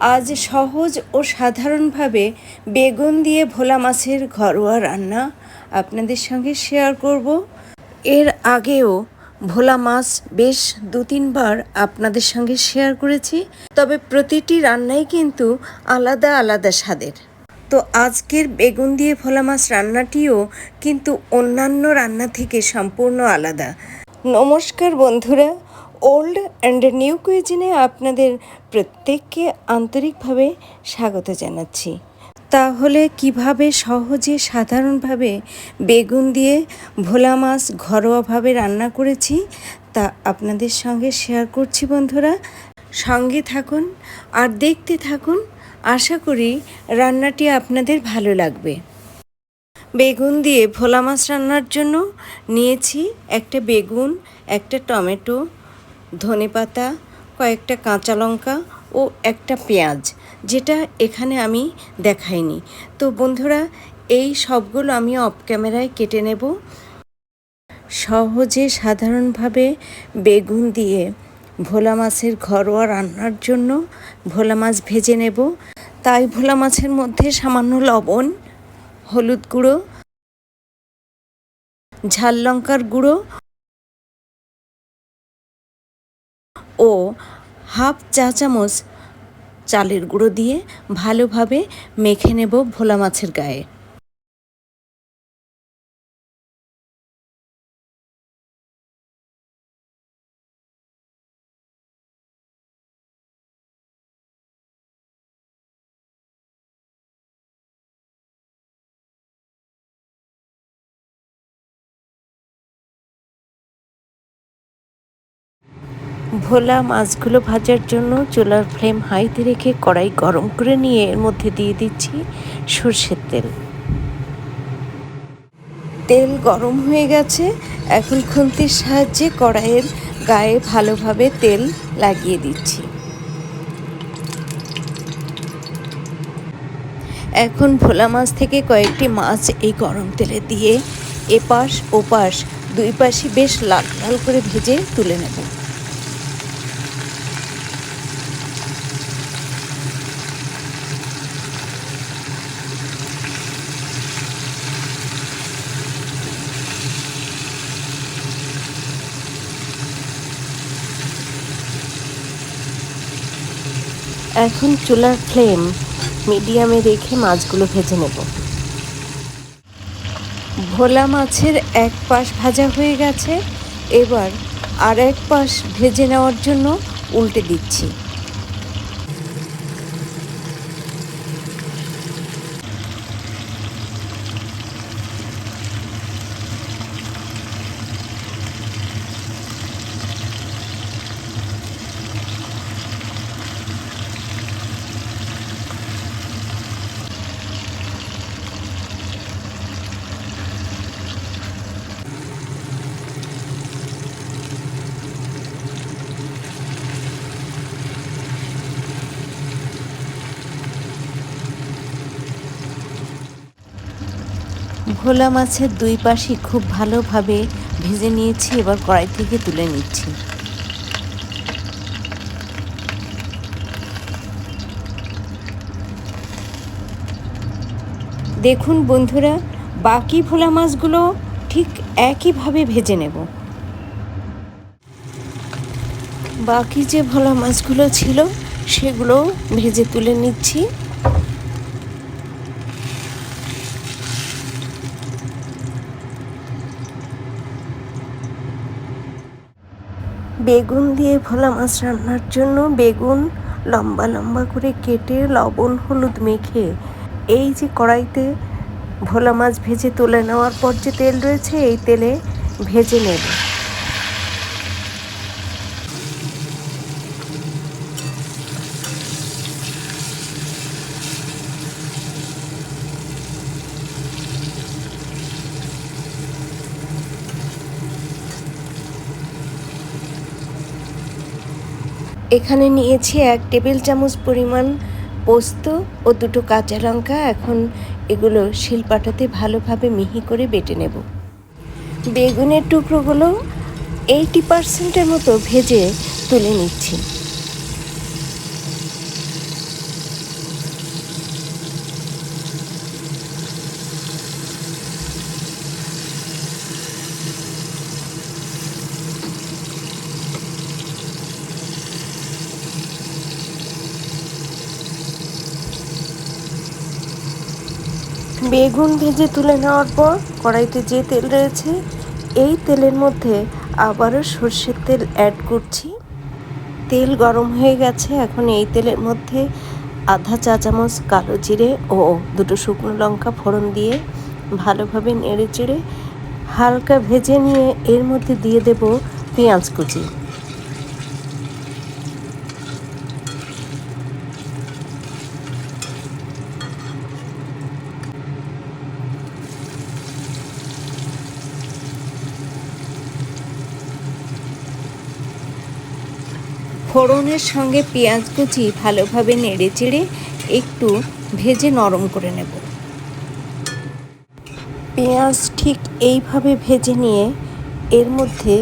আজ সহজ ও সাধারণভাবে বেগুন দিয়ে ভোলা মাছের ঘরোয়া রান্না আপনাদের সঙ্গে শেয়ার করব। এর আগেও ভোলা মাছ বেশ দু তিনবার আপনাদের সঙ্গে শেয়ার করেছি, তবে প্রতিটি রান্নাই কিন্তু আলাদা আলাদা স্বাদের। তো আজকের বেগুন দিয়ে ভোলা মাছ রান্নাটিও কিন্তু অন্যান্য রান্না থেকে সম্পূর্ণ আলাদা। নমস্কার বন্ধুরা ওল্ড অ্যান্ড নিউ কুইজিনে আপনাদের প্রত্যেককে আন্তরিকভাবে স্বাগত জানাচ্ছি। তাহলে কীভাবে সহজে সাধারণভাবে বেগুন দিয়ে ভোলা মাছ ঘরোয়াভাবে রান্না করেছি, তা আপনাদের সঙ্গে শেয়ার করছি বন্ধুরা। সঙ্গে থাকুন আর দেখতে থাকুন, আশা করি রান্নাটি আপনাদের ভালো লাগবে। বেগুন দিয়ে ভোলা মাছ রান্নার জন্য নিয়েছি একটা বেগুন, একটা টমেটো ধনেপাতা, কয়েকটা কাঁচা লঙ্কা ও একটা পেঁয়াজ, যেটা এখানে আমি দেখাইনি। তো বন্ধুরা, এই সবগুলো আমি অফ ক্যামেরায় কেটে নেব। সহজে সাধারণভাবে বেগুন দিয়ে ভোলা মাছের ঘরোয়া রান্নার জন্য ভোলা মাছ ভেজে নেব। তাই ভোলা মাছের মধ্যে সামান্য লবণ, হলুদ গুঁড়ো, ঝাল লঙ্কার গুঁড়ো ও হাফ চা চামচ চালের গুঁড়ো দিয়ে ভালোভাবে মেখে নেব ভোলা মাছের গায়ে। ভোলা মাছগুলো ভাজার জন্য চুলার ফ্লেম হাইতে রেখে কড়াই গরম করে নিয়ে এর মধ্যে দিয়ে দিচ্ছি সর্ষের তেল। তেল গরম হয়ে গেছে, এখন খুন্তির সাহায্যে কড়াইয়ের গায়ে ভালোভাবে তেল লাগিয়ে দিচ্ছি। এখন ভোলা মাছ থেকে কয়েকটি মাছ এই গরম তেলে দিয়ে এপাশ ওপাশ দুই পাশে বেশ লাল লাল করে ভেজে তুলে নেব। এখন চুলার ফ্লেম মিডিয়ামে রেখে মাছগুলো ভেজে নেব। ভোলা মাছের এক পাশ ভাজা হয়ে গেছে। এবার আর এক পাশ ভেজে নেওয়ার জন্য উল্টে দিচ্ছি। ভোলা মাছের দুই পাশই খুব ভালোভাবে ভেজে নিয়েছি, এবার কড়াই থেকে তুলে নিচ্ছি। দেখুন বন্ধুরা, বাকি ভোলা মাছগুলো ঠিক একইভাবে ভেজে নেব। বাকি যে ভোলা মাছগুলো ছিল সেগুলো ভেজে তুলে নিচ্ছি। বেগুন দিয়ে ভোলা মাছ রান্নার জন্য বেগুন লম্বা লম্বা করে কেটে লবণ, হলুদ মেখে এই যে কড়াইতে ভোলা মাছ ভেজে তুলে নেওয়ার পর যে তেল রয়েছে, এই তেলে ভেজে নেব। এখানে নিয়েছি এক টেবিল চামচ পরিমাণ পোস্ত ও দুটো কাঁচা লঙ্কা। এখন এগুলো শিলপাটাতে ভালোভাবে মিহি করে বেটে নেব। বেগুনের টুকরোগুলো এইটি পার্সেন্টের মতো ভেজে তুলে নিচ্ছি। বেগুন ভেজে তুলে নেওয়ার পর কড়াইতে যে তেল রয়েছে, এই তেলের মধ্যে আবারও সর্ষের তেল অ্যাড করছি। তেল গরম হয়ে গেছে, এখন এই তেলের মধ্যে আধা চা চামচ কালো জিরে ও দুটো শুকনো লঙ্কা ফোড়ন দিয়ে ভালোভাবে নেড়ে চেড়ে হালকা ভেজে নিয়ে এর মধ্যে দিয়ে দেব পেঁয়াজ কুচি। ফোড়নের সঙ্গে পেঁয়াজ কুচি ভালোভাবে নেড়ে চেড়ে একটু ভেজে নরম করে নেব। পেঁয়াজ ঠিক এইভাবে ভেজে নিয়ে এর মধ্যে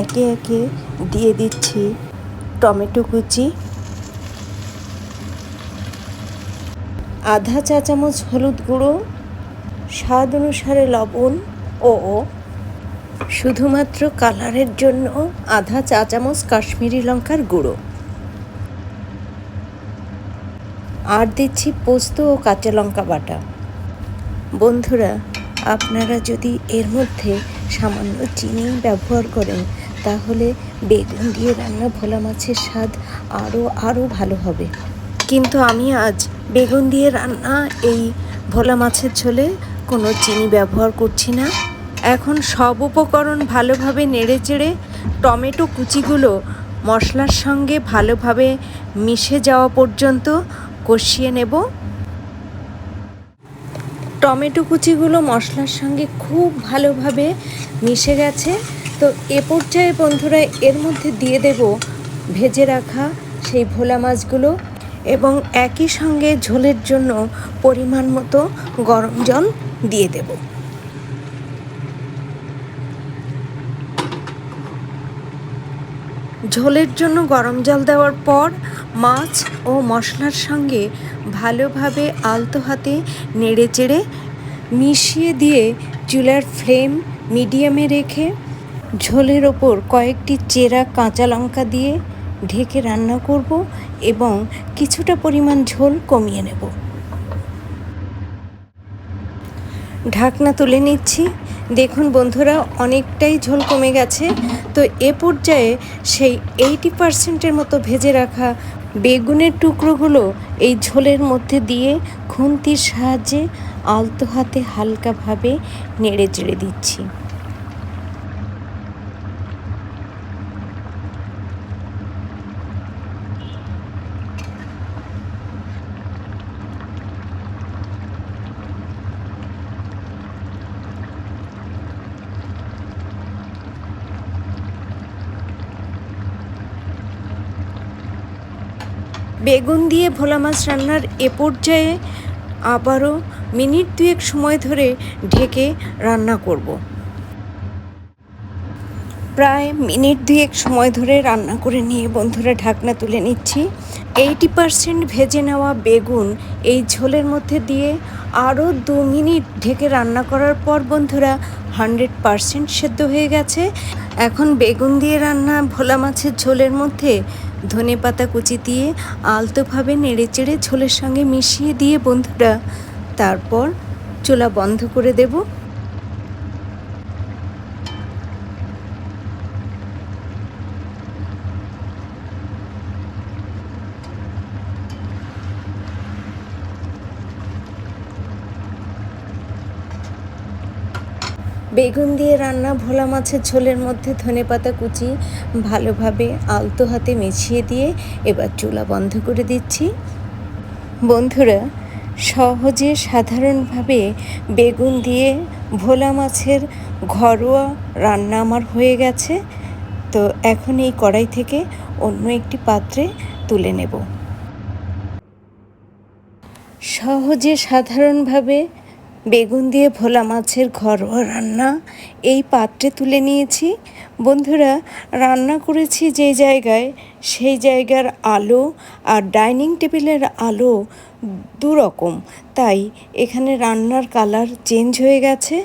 একে একে দিয়ে দিচ্ছি টমেটো কুচি। আধা চা চামচ হলুদ গুঁড়ো, স্বাদ অনুসারে লবণ ও শুধুমাত্র কালারের জন্য আধা চা চামচ কাশ্মীরি লঙ্কার গুঁড়ো। আর দিচ্ছি পোস্ত ও কাঁচা লঙ্কা বাটা। বন্ধুরা, আপনারা যদি এর মধ্যে সামান্য চিনি ব্যবহার করেন, তাহলে বেগুন দিয়ে রান্না ভোলা মাছের স্বাদ আরও আরও ভালো হবে। কিন্তু আমি আজ বেগুন দিয়ে রান্না এই ভোলা মাছের ঝোলে কোনো চিনি ব্যবহার করছি না। এখন সব উপকরণ ভালোভাবে নেড়ে চেড়ে টমেটো কুচিগুলো মশলার সঙ্গে ভালোভাবে মিশে যাওয়া পর্যন্ত কষিয়ে নেব। টমেটো কুচিগুলো মশলার সঙ্গে খুব ভালোভাবে মিশে গেছে। তো এ পর্যায়ে বন্ধুরা এর মধ্যে দিয়ে দেব ভেজে রাখা সেই ভোলা মাছগুলো এবং একই সঙ্গে ঝোলের জন্য পরিমাণ মতো গরম জল দিয়ে দেবো। ঝোলের জন্য গরম জল দেওয়ার পর মাছ ও মশলার সঙ্গে ভালোভাবে আলতো হাতে নেড়ে চেড়ে মিশিয়ে দিয়ে চুলার ফ্লেম মিডিয়ামে রেখে ঝোলের ওপর কয়েকটি চেরা কাঁচা লঙ্কা দিয়ে ঢেকে রান্না করব এবং কিছুটা পরিমাণ ঝোল কমিয়ে নেব। ঢাকনা তুলে নিচ্ছি। দেখুন বন্ধুরা, অনেকটাই ঝোল কমে গেছে। তো এ পর্যায়ে সেই এইটি পার্সেন্টের মতো ভেজে রাখা বেগুনের টুকরোগুলো এই ঝোলের মধ্যে দিয়ে খুন্তির সাহায্যে আলতো হাতে হালকাভাবে নেড়ে চেড়ে দিচ্ছি। বেগুন দিয়ে ভোলা মাছ রান্নার এ পর্যায়ে আবারও মিনিট দুয়েক সময় ধরে ঢেকে রান্না করব। প্রায় মিনিট দুয়েক সময় ধরে রান্না করে নিয়ে বন্ধুরা ঢাকনা তুলে নিচ্ছি। এইটি পারসেন্ট ভেজে নেওয়া বেগুন এই ঝোলের মধ্যে দিয়ে আরও দু মিনিট ঢেকে রান্না করার পর বন্ধুরা হান্ড্রেড পারসেন্ট সেদ্ধ হয়ে গেছে। এখন বেগুন দিয়ে রান্না ভোলা মাছের ঝোলের মধ্যে ধনে পাতা কুচি দিয়ে আলতোভাবে নেড়ে চেড়ে ঝোলের সঙ্গে মিশিয়ে দিয়ে বন্ধুরা, তারপর চুলা বন্ধ করে দেবো। বেগুন দিয়ে রান্না ভোলা মাছের ঝোলের মধ্যে ধনে পাতা কুচি ভালোভাবে আলতো হাতে মিশিয়ে দিয়ে এবার চুলা বন্ধ করে দিচ্ছি। বন্ধুরা, সহজে সাধারণভাবে বেগুন দিয়ে ভোলা মাছের ঘরোয়া রান্না আমার হয়ে গেছে। তো এখন এই কড়াই থেকে অন্য একটি পাত্রে তুলে নেব। সহজে সাধারণভাবে বেগুন দিয়ে ভোলা মাছের ঘরোয়া রান্না এই পাত্রে তুলে নিয়েছি। বন্ধুরা, রান্না করেছি যে জায়গায়, সেই জায়গার আলো আর ডাইনিং টেবিলের আলো দুরকম। তাই এখানে রান্নার কালার চেঞ্জ হয়ে গেছে।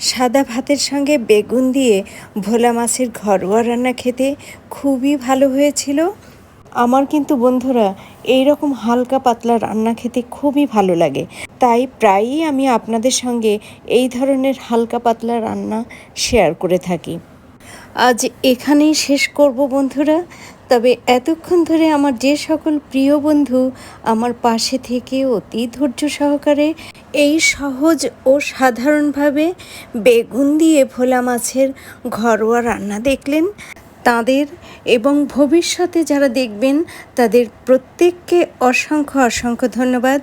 সাদা ভাতের সঙ্গে বেগুন দিয়ে ভোলা মাছের ঘরোয়া রান্না খেতে খুবই ভালো হয়েছিল। আমার কিন্তু বন্ধুরা এই রকম হালকা পাতলা রান্না খেতে খুবই ভালো লাগে। তাই প্রায়ই আমি আপনাদের সঙ্গে এই ধরনের হালকা পাতলা রান্না শেয়ার করে থাকি। আজ এখানেই শেষ করব বন্ধুরা। তবে এতক্ষণ ধরে আমার যে সকল প্রিয় বন্ধু আমার পাশে থেকে অতি ধৈর্য সহকারে এই সহজ ও সাধারণভাবে বেগুন দিয়ে ভোলা মাছের ঘরোয়া রান্না দেখলেন। তাদের এবং ভবিষ্যতে যারা দেখবেন তাদের প্রত্যেককে অসংখ্য অসংখ্য ধন্যবাদ।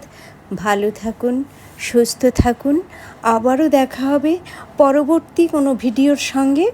ভালো থাকুন, সুস্থ থাকুন। আবারও দেখা হবে পরবর্তী কোনো ভিডিওর সঙ্গে।